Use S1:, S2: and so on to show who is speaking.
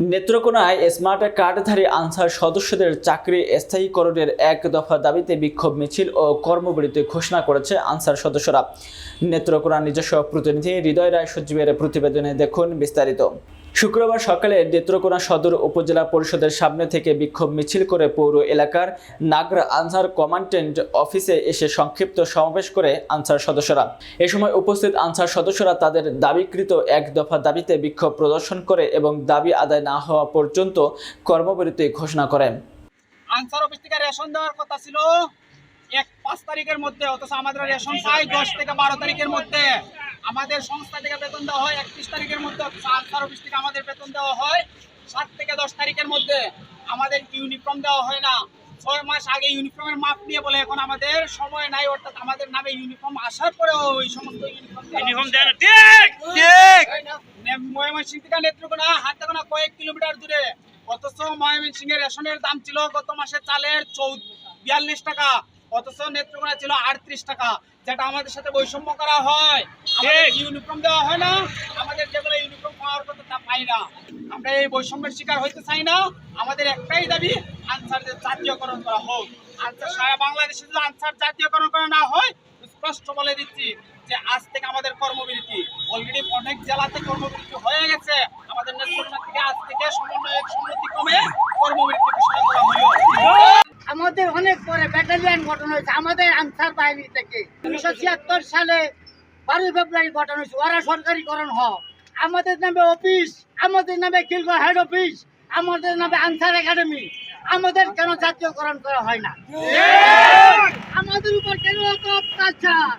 S1: নেত্রকোনায় smart কার্ডধারী answer সদস্যদের চাকরি স্থায়ীকরণের এক দফা দাবিতে বিক্ষোভ মিছিল ও কর্মবিরতি ঘোষণা করেছে আনসার সদস্যরা। নেত্রকোনার নিজস্ব প্রতিনিধি হৃদয় রায় সজীবের প্রতিবেদনে দেখুন বিস্তারিত। শুক্রবার সকালে নেত্রকোনা সদর উপজেলা পরিষদের সামনে থেকে বিক্ষোভ মিছিল করে পৌর এলাকার নাগরা আনসার কমান্ডেন্ট অফিসে এসে সংক্ষিপ্ত সমাবেশ করে আনসার সদস্যরা। এ সময় উপস্থিত আনসার সদস্যরা তাদের দাবিকৃত এক দফা দাবিতে বিক্ষোভ প্রদর্শন করে এবং দাবি আদায় না হওয়া পর্যন্ত কর্মবিরতি ঘোষণা করেন।
S2: আনসার অফিস থেকে রেশন দেওয়ার কথা ছিল। এক পাঁচ তারিখের মধ্যে, অথচ আমাদের রেশন পাই দশ থেকে বারো তারিখের মধ্যে। আমাদের সংস্থা থেকে বেতন দেওয়া হয় একত্রিশ তারিখের মধ্যে অফিস থেকে আমাদের বেতন দেওয়া হয় সাত থেকে দশ তারিখের মধ্যে। আমাদের ইউনিফর্ম দেওয়া হয় না? ছয় মাস আগে ইউনিফর্মের মাপ নিয়ে বলে এখন আমাদের সময় নাই অর্থাৎ আমাদের নামে ইউনিফর্ম আসার পরেও ওই সমস্ত ইউনিফর্ম ময়মনসিং থেকে নেত্রকোনা হাতেকোনা কয়েক কিলোমিটার দূরে। অথচ ময়মনসিং এর রেশনের দাম ছিল গত মাসে চালের চৌ বিয়াল্লিশ টাকা। অথচ নেত্রকোনা ছিল আটত্রিশ টাকা যেটা আমাদের সাথে বৈষম্য করা হয়। আমাদের ইউনিফর্ম দেওয়া হয় না? আমাদের যেগুলো ইউনিফর্ম পাওয়ার কথা তা পাই না। আমরা এই বৈষম্যের শিকার হইতে চাই না। আমাদের একটাই দাবি আনসারদের জাতীয়করণ করা হোক। আনসার সারা বাংলাদেশে যদি আনসার জাতীয়করণ করা না হয় স্পষ্ট বলে দিচ্ছি যে আজ থেকে আমাদের কর্মবিরতি। অলরেডি অনেক জেলাতে কর্মবিরতি হয়ে গেছে আমাদের নেত্রকোনা থেকে আজ থেকে সমন্বয়ক সমিতি কমে কর্মবিরতি ঘোষণা করা হলো
S3: আমাদের অনেক পরে ব্যাটালিয়ান গঠন হয়েছে। আমাদের আনসার বাহিনী থেকে উনিশশো ছিয়াত্তর সালে বারোই ফেব্রুয়ারি গঠন হয়েছে। ওরা সরকারিকরণ হ। আমাদের নামে অফিস আমাদের নামে খিলগড় হেড অফিস আমাদের নামে আনসার একাডেমি। আমাদের কেন জাতীয়করণ করা হয় না? আমাদের উপর কেন অত অত্যাচার?